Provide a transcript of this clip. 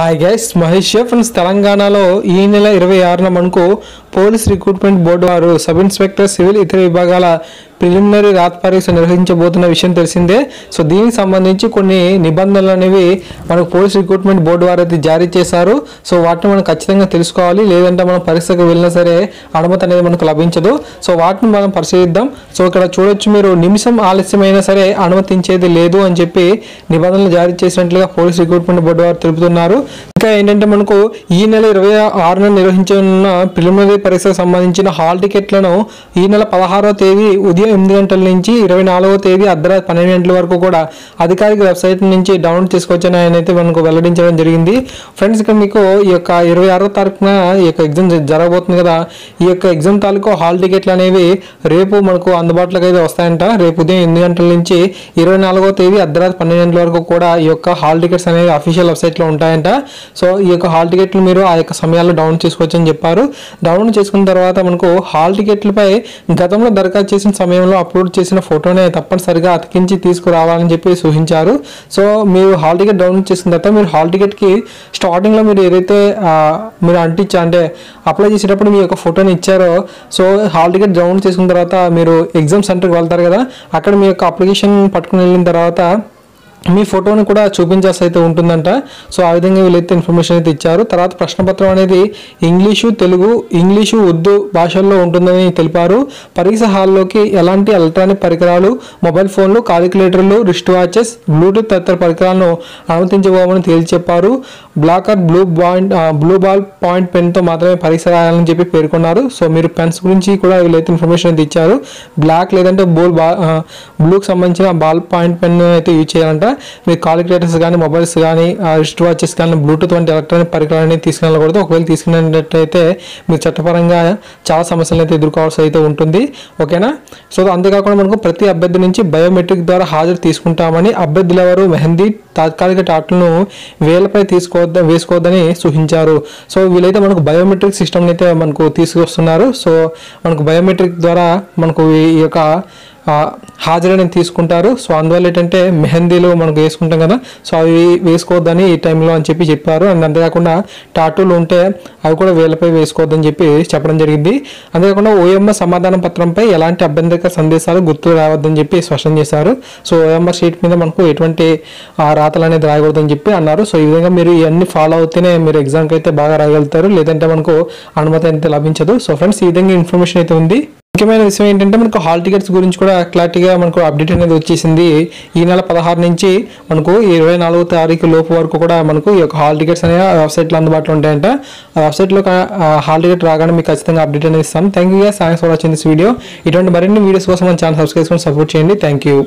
Hi guys Mahesh friends తెలంగాణలో ఈ నెల ఇరవై ఆరున మనకు పోలీస్ రిక్రూట్మెంట్ బోర్డు వారు సబ్ ఇన్స్పెక్టర్ సివిల్ ఇతర విభాగాల ప్రిలిమినరీ రాత్ పరీక్ష నిర్వహించబోతున్న విషయం తెలిసిందే. సో దీనికి సంబంధించి కొన్ని నిబంధనలు అనేవి మనకు పోలీస్ రిక్రూట్మెంట్ బోర్డు వారు అయితే జారీ చేశారు. సో వాటిని మనం ఖచ్చితంగా తెలుసుకోవాలి. లేదంటే మనం పరీక్షకు వెళ్ళినా సరే అనుమతి అనేది మనకు లభించదు. సో వాటిని మనం పరిశీలిద్దాం. సో ఇక్కడ చూడొచ్చు మీరు నిమిషం ఆలస్యమైనా సరే అనుమతించేది లేదు అని చెప్పి నిబంధనలు జారీ చేసినట్లుగా పోలీస్ రిక్రూట్మెంట్ బోర్డు వారు తెలుపుతున్నారు. ఇంకా ఏంటంటే మనకు ఈ నెల ఇరవై ఆరున నిర్వహించనున్న ప్రిలిమినరీ పరీక్షకు సంబంధించిన హాల్ టికెట్లను ఈ నెల పదహారవ తేదీ ఉదయం ఎనిమిది గంటల నుంచి ఇరవై నాలుగవ తేదీ అర్ధరాత్రి పన్నెండు గంటల వరకు కూడా అధికారిక వెబ్సైట్ నుంచి డౌన్లోడ్ చేసుకోవచ్చని ఆయన అయితే మనకు వెల్లడించడం జరిగింది. ఫ్రెండ్స్ ఇక్కడ మీకు ఈ యొక్క ఇరవై ఆరో తారీఖున ఈ యొక్క ఎగ్జామ్ జరగబోతుంది కదా. ఈ యొక్క ఎగ్జామ్ తాలూకు హాల్ టికెట్లు అనేవి రేపు మనకు అందుబాటులోకి అయితే వస్తాయంట. రేపు ఉదయం ఎనిమిది గంటల నుంచి ఇరవై నాలుగో తేదీ అర్ధరాత్రి పన్నెండు గంటల వరకు కూడా ఈ యొక్క హాల్ టికెట్స్ అనేవి అఫీషియల్ వెబ్సైట్లో ఉంటాయంట. సో ఈ యొక్క హాల్ టికెట్లు మీరు ఆ యొక్క సమయాల్లో డౌన్ చేసుకోవచ్చని చెప్పారు. డౌన్ డౌన్లోడ్ చేసుకున్న తర్వాత మనకు హాల్ టికెట్లపై గతంలో దరఖాస్తు చేసిన సమయంలో అప్లోడ్ చేసిన ఫోటోనే తప్పనిసరిగా అతికించి తీసుకురావాలని చెప్పి సూచించారు. సో మీరు హాల్ టికెట్ డౌన్లోడ్ చేసిన తర్వాత మీరు హాల్ టికెట్కి స్టార్టింగ్లో మీరు ఏదైతే మీరు అంటించా అంటే అప్లై చేసేటప్పుడు మీ యొక్క ఫోటోని ఇచ్చారో సో హాల్ టికెట్ డౌన్లోడ్ చేసుకున్న తర్వాత మీరు ఎగ్జామ్ సెంటర్కి వెళ్తారు కదా అక్కడ మీ యొక్క అప్లికేషన్ పట్టుకుని వెళ్ళిన తర్వాత మీ ఫోటోని కూడా చూపించాల్సి అయితే ఉంటుందంట. సో ఆ విధంగా వీళ్ళైతే ఇన్ఫర్మేషన్ అయితే ఇచ్చారు. తర్వాత ప్రశ్నపత్రం అనేది ఇంగ్లీషు తెలుగు ఇంగ్లీషు ఉర్దూ భాషల్లో ఉంటుందని తెలిపారు. పరీక్ష హాల్లోకి ఎలాంటి ఎలక్ట్రానిక్ పరికరాలు మొబైల్ ఫోన్లు కాలిక్యులేటర్లు రిస్ట్ వాచెస్ బ్లూటూత్ తదితర పరికరాలను అనుమతించబోమని తేల్చి చెప్పారు black or blue point blue ball point పెన్తో మాత్రమే పరీక్ష రాయాలని చెప్పి పేర్కొన్నారు. సో మీరు పెన్స్ గురించి కూడా వీళ్ళైతే ఇన్ఫర్మేషన్ అయితే ఇచ్చారు. బ్లాక్ లేదంటే బోల్ బా బ్లూకి సంబంధించిన బాల్ పాయింట్ పెన్ అయితే యూజ్ చేయాలంట. మీరు కాలిక్యులేటర్స్ కానీ మొబైల్స్ కానీ రిస్ట్ వాచెస్ కానీ బ్లూటూత్ వంటి ఎలక్ట్రానిక్ పరికరాలని తీసుకెళ్ళకూడదు ఒకవేళ తీసుకున్నట్టయితే మీరు చట్టపరంగా చాలా సమస్యలను అయితే ఎదుర్కోవాల్సి అయితే ఉంటుంది. ఓకేనా? సో అంతేకాకుండా మనకు ప్రతి అభ్యర్థి నుంచి బయోమెట్రిక్ ద్వారా హాజరు తీసుకుంటామని అభ్యర్థులు ఎవరు? మెహందీ తాత్కాలిక టాట్లను వేలపై తీసుకోవద్ద వేసుకోవద్దని సూచించారు సో వీళ్ళైతే మనకు బయోమెట్రిక్ సిస్టమ్ని అయితే మనకు తీసుకొస్తున్నారు. సో మనకు బయోమెట్రిక్ ద్వారా మనకు ఈ యొక్క హాజరీని హాజరని తీసుకుంటారు. సో అందువల్ల ఏంటంటే మెహందీలు మనకు వేసుకుంటాం కదా సో అవి వేసుకోవద్దని ఈ టైంలో అని చెప్పి చెప్పారు. అండ్ అంతేకాకుండా టాటూలు ఉంటే అవి కూడా వేలపై వేసుకోవద్దని చెప్పి చెప్పడం జరిగింది. అంతేకాకుండా ఓఎంఆర్ సమాధాన పత్రంపై ఎలాంటి అభ్యంతరక సందేశాలు గుర్తు రావద్దని చెప్పి స్పష్టం చేశారు. సో ఓఎంఆర్ షీట్ మీద మనకు ఎటువంటి రాతలు అనేది రాయకూడదని చెప్పి అన్నారు. సో ఈ విధంగా మీరు ఇవన్నీ ఫాలో అవుతేనే మీరు ఎగ్జామ్కి అయితే బాగా రాయగలుగుతారు. లేదంటే మనకు అనుమతి అయితే లభించదు. సో ఫ్రెండ్స్ ఈ విధంగా ఇన్ఫర్మేషన్ అయితే ఉంది. ముఖ్యమైన విషయం ఏంటంటే మనకు హాల్ టికెట్స్ గురించి కూడా క్లారిటీగా మనకు అప్డేట్ అనేది వచ్చేసింది. ఈ నెల పదహారు నుంచి మనకు ఇరవై నాలుగో తారీఖు లోపు వరకు కూడా మనకు ఈ యొక్క హాల్ టికెట్స్ అనేవి వెబ్సైట్లో అందుబాటులో ఉంటాయంట. ఆ వెబ్సైట్లో హాల్ టికెట్ రాగానే మీకు ఖచ్చితంగా అప్డేట్ అనేది ఇస్తాను. Thank you thanks for watching this video ఇటువంటి మరిన్ని వీడియోస్ కోసం మన ఛానల్ సబ్స్క్రైబ్ చేసుకొని సపోర్ట్ చేయండి. Thank you